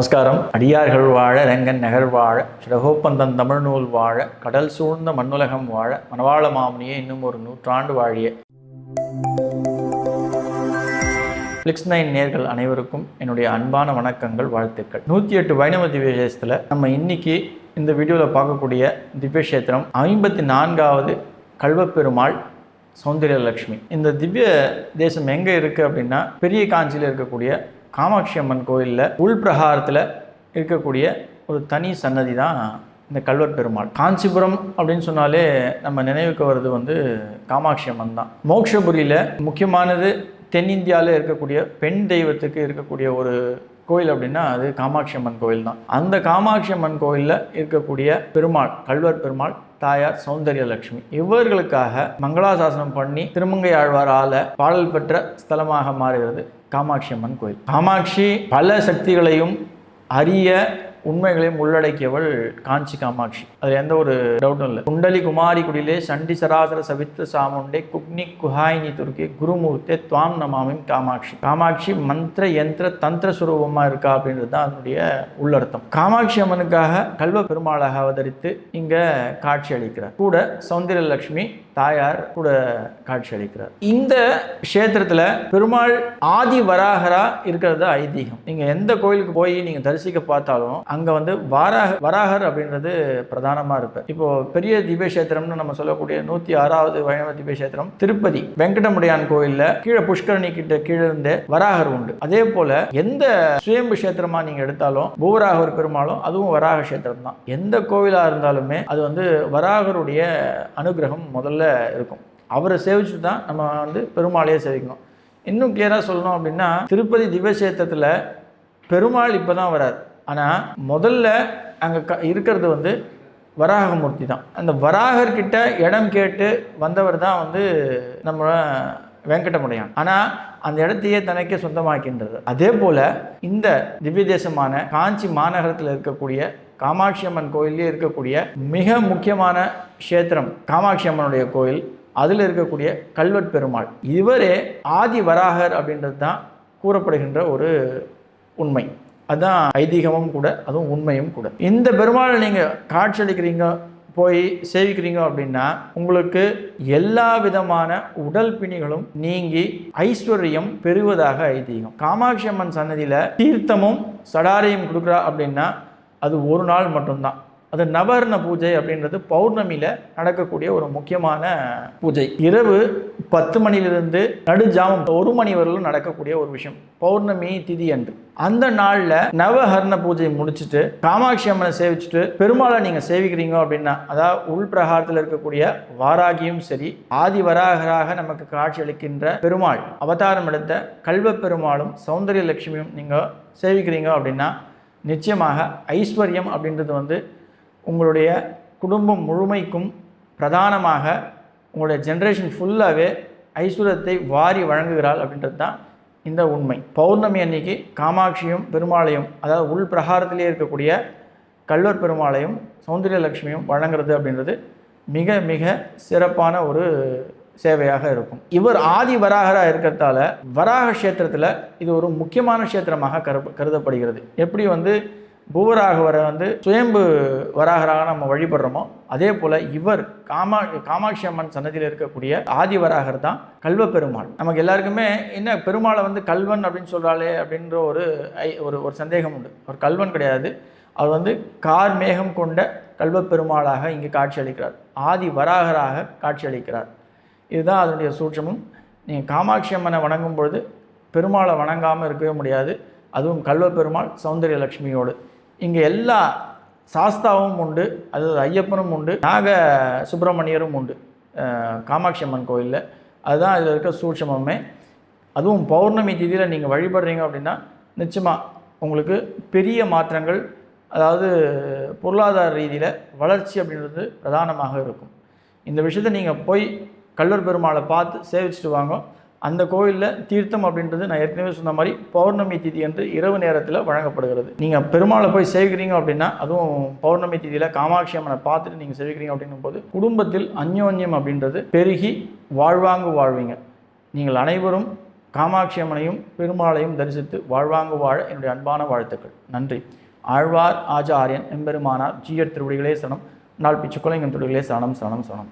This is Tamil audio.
நமஸ்காரம். அடியார்கள் வாழ ரங்கன் நகர் வாழ சிறகோப்பந்தன் தமிழ் நூல் வாழ கடல் சூழ்ந்த மண்ணுலகம் வாழ மணவாள மாமுனியே இன்னும் ஒரு நூற்றாண்டு வாழிய. ஃப்ளிக்ஸ் நைன் நேர்கள் அனைவருக்கும் என்னுடைய அன்பான வணக்கங்கள் வாழ்த்துக்கள். நூற்றி எட்டு வைணவ திவ்யதேசத்தில் நம்ம இன்னைக்கு இந்த வீடியோவில் பார்க்கக்கூடிய திவ்யக்ஷேத்திரம் ஐம்பத்தி நான்காவது கல்வப்பெருமாள் சௌந்தரியலட்சுமி இந்த திவ்ய தேசம் எங்கே இருக்குது அப்படின்னா பெரிய காஞ்சியில் இருக்கக்கூடிய காமாட்சி அம்மன் கோயிலில் உள்பிரகாரத்தில் இருக்கக்கூடிய ஒரு தனி சன்னதி தான் இந்த கல்வர் பெருமாள். காஞ்சிபுரம் அப்படின்னு சொன்னாலே நம்ம நினைவுக்கு வர்றது வந்து காமாட்சி அம்மன் தான். மோக்ஷபுரியில் முக்கியமானது தென்னிந்தியாவில் இருக்கக்கூடிய பெண் தெய்வத்துக்கு இருக்கக்கூடிய ஒரு கோயில் அப்படின்னா அது காமாட்சி அம்மன் கோயில் தான். அந்த காமாட்சி அம்மன் கோயிலில் இருக்கக்கூடிய பெருமாள் கல்வர் பெருமாள் தாயார் சௌந்தரிய லட்சுமி. இவர்களுக்காக மங்களாசாசனம் பண்ணி திருமங்கை ஆழ்வாரால பாடல் பெற்ற ஸ்தலமாக மாறுகிறது. காமாட்சி அம்மன் கோயில். காமாட்சி பல சக்திகளையும் அரிய உண்மைகளையும் உள்ளடக்கியவள் காஞ்சி காமாட்சி. அது எந்த ஒரு டவுட்டும் இல்லை. குண்டலி குமாரி குடிலே சண்டி சராசர சவித்ர சாமுண்டே குக்னி குஹாயினி துர்க்கி குருமூர்த்தே துவாம் நமாமின் காமாட்சி. காமாட்சி மந்திர யந்திர தந்திர சுரூபமாக இருக்கா அப்படின்றது தான் அதனுடைய உள்ளர்த்தம். காமாட்சி அம்மனுக்காக கல்வ பெருமாளாக அவதரித்து இங்கே காட்சி அளிக்கிறார். கூட சௌந்தர்ய லட்சுமி தாயார் கூட காட்சி அளிக்கிறார். இந்த க்ஷேத்திரத்தில் பெருமாள் ஆதி வராகரா இருக்கிறது ஐதீகம். நீங்கள் எந்த கோயிலுக்கு போய் நீங்கள் தரிசிக்க பார்த்தாலும் அங்கே வந்து வாராக வராகர் அப்படின்றது பிரதானமாக இருப்பார் இப்போ பெரிய திவ்யக்ஷேத்திரம்னு நம்ம சொல்லக்கூடிய நூற்றி ஆறாவது வைணவ திவ்யக்ஷேத்திரம் திருப்பதி வெங்கடமுடையான் கோயிலில் கீழே புஷ்கரணி கிட்ட கீழே இருந்து வராகர் உண்டு. அதே போல எந்த சுயம்பு கஷேத்திரமா நீங்கள் எடுத்தாலும் பூவராகர் பெருமாளும் அதுவும் வராக கஷேத்திரம் தான். எந்த கோவிலாக இருந்தாலுமே அது வந்து வராகருடைய அனுகிரகம் முதல்ல இருக்கும். அவரை சேவிச்சுட்டு தான் நம்ம வந்து பெருமாளையே சேவிக்கணும். இன்னும் கிளியராக சொல்லணும் அப்படின்னா திருப்பதி திவ்யக்ஷேத்திரத்தில் பெருமாள் இப்போ தான் வரார். ஆனால் முதல்ல அங்கே க இருக்கிறது வந்து வராகமூர்த்தி தான். அந்த வராகர்கிட்ட இடம் கேட்டு வந்தவர் தான் வந்து நம்ம வெங்கடமுடையான். ஆனால் அந்த இடத்தையே தனக்கே சொந்தமாக்கின்றது. அதே போல் இந்த திவ்ய தேசமான காஞ்சி மாநகரத்தில் இருக்கக்கூடிய காமாட்சி அம்மன் கோயிலே இருக்கக்கூடிய மிக முக்கியமான க்ஷேத்திரம் காமாட்சி அம்மனுடைய கோயில். அதில் இருக்கக்கூடிய கல்வெட் பெருமாள். இவரே ஆதி வராகர் அப்படின்றது தான் கூறப்படுகின்ற ஒரு உண்மை. அதுதான் ஐதீகமும் கூட அதுவும் உண்மையும் கூட. இந்த பெருமாளை நீங்கள் காட்சியளிக்கிறீங்க போய் சேவிக்கிறீங்க அப்படின்னா உங்களுக்கு எல்லா விதமான உடல் பிணிகளும் நீங்கி ஐஸ்வர்யம் பெறுவதாக ஐதீகம். காமாட்சி அம்மன் சன்னதியில் தீர்த்தமும் சடாரையும் கொடுக்குறா அப்படின்னா அது ஒரு நாள் மட்டும்தான். அது நவர்ண பூஜை அப்படின்றது பௌர்ணமியில் நடக்கக்கூடிய ஒரு முக்கியமான பூஜை. இரவு பத்து மணிலிருந்து நடுஜாமம் ஒரு மணி வரையிலும் நடக்கக்கூடிய ஒரு விஷயம். பௌர்ணமி திதி அன்று. அந்த நாளில் நவஹர்ண பூஜையை முடிச்சுட்டு காமாட்சி அம்மனை சேவிச்சுட்டு பெருமாளை நீங்கள் சேவிக்கிறீங்க அப்படின்னா அதாவது உள் பிரகாரத்தில் இருக்கக்கூடிய வாராகியும் சரி ஆதி வராகராக நமக்கு காட்சி அளிக்கின்ற பெருமாள் அவதாரம் எடுத்த கல்வ பெருமாளும் சௌந்தரிய லட்சுமியும் நீங்கள் சேவிக்கிறீங்க அப்படின்னா நிச்சயமாக ஐஸ்வர்யம் அப்படின்றது வந்து உங்களுடைய குடும்பம் முழுமைக்கும் பிரதானமாக உங்களுடைய ஜென்ரேஷன் ஃபுல்லாகவே ஐஸ்வர்யத்தை வாரி வழங்குகிறாள் அப்படின்றது தான் இந்த உண்மை. பௌர்ணமி அன்னைக்கு காமாட்சியும் பெருமாளையும் அதாவது உள் பிரகாரத்திலே இருக்கக்கூடிய கல்வர் பெருமாளையும் சௌந்தரிய லட்சுமியும் வழங்குறது அப்படின்றது மிக மிக சிறப்பான ஒரு சேவையாக இருக்கும். இவர் ஆதி வராகராக இருக்கிறதால வராக கஷேத்திரத்தில் இது ஒரு முக்கியமான கஷேத்திரமாக கரு கருதப்படுகிறது. எப்படி வந்து பூவராகவரை வந்து சுயம்பு வராகராக நம்ம வழிபடுறோமோ அதே போல் இவர் காமா காமாட்சி அம்மன் சன்னதியில் இருக்கக்கூடிய ஆதி வராகர் தான் கல்வ பெருமாள் நமக்கு எல்லாருக்குமே என்ன பெருமாளை வந்து கல்வன் அப்படின்னு சொல்கிறாளே அப்படின்ற ஒரு ஐ ஒரு ஒரு சந்தேகம் உண்டு. அவர் கல்வன் கிடையாது. அவர் வந்து கார் மேகம் கொண்ட கல்வ பெருமாளாக இங்கு காட்சியளிக்கிறார் ஆதி வராகராக காட்சியளிக்கிறார் இதுதான் அதனுடைய சூட்சமும். நீங்கள் காமாட்சி அம்மனை வணங்கும் பொழுது பெருமாளை வணங்காமல் இருக்கவே முடியாது. அதுவும் கல்வ பெருமாள் சௌந்தரிய லட்சுமியோடு இங்கே எல்லா சாஸ்தாவும் உண்டு. அதாவது ஐயப்பனும் உண்டு. நாக சுப்பிரமணியரும் உண்டு. காமாட்சி அம்மன் கோயிலில். அதுதான் இதில் இருக்க சூட்சமமே. அதுவும் பௌர்ணமி திதியில் நீங்கள் வழிபடுறீங்க அப்படின்னா நிச்சயமாக உங்களுக்கு பெரிய மாற்றங்கள் அதாவது பொருளாதார ரீதியில் வளர்ச்சி அப்படின்றது பிரதானமாக இருக்கும். இந்த விஷயத்தை நீங்கள் போய் கல்லூர் பெருமாளை பார்த்து சேவிச்சுட்டு வாங்க. அந்த கோயிலில் தீர்த்தம் அப்படின்றது நான் ஏற்கனவே சொன்ன மாதிரி பௌர்ணமி திதி என்று இரவு நேரத்தில் வழங்கப்படுகிறது. நீங்கள் பெருமாளை போய் சேவிக்கிறீங்க அப்படின்னா அதுவும் பௌர்ணமி திதியில் காமாட்சி அம்மனை பார்த்துட்டு நீங்கள் சேவிக்கிறீங்க அப்படின்னும் போது குடும்பத்தில் அந்யோன்யம் அப்படின்றது பெருகி வாழ்வாங்கு வாழ்வீங்க. நீங்கள் அனைவரும் காமாட்சி அம்மனையும் பெருமாளையும் தரிசித்து வாழ்வாங்கு வாழ என்னுடைய அன்பான வாழ்த்துக்கள். நன்றி. ஆழ்வார் ஆச்சாரியன் எம்பெருமானார் ஜீயர் திருவடிகளே சனம் நாள் பிச்சுக்குலைங்கன் திருவடிகளே சனம் சனம் சனம்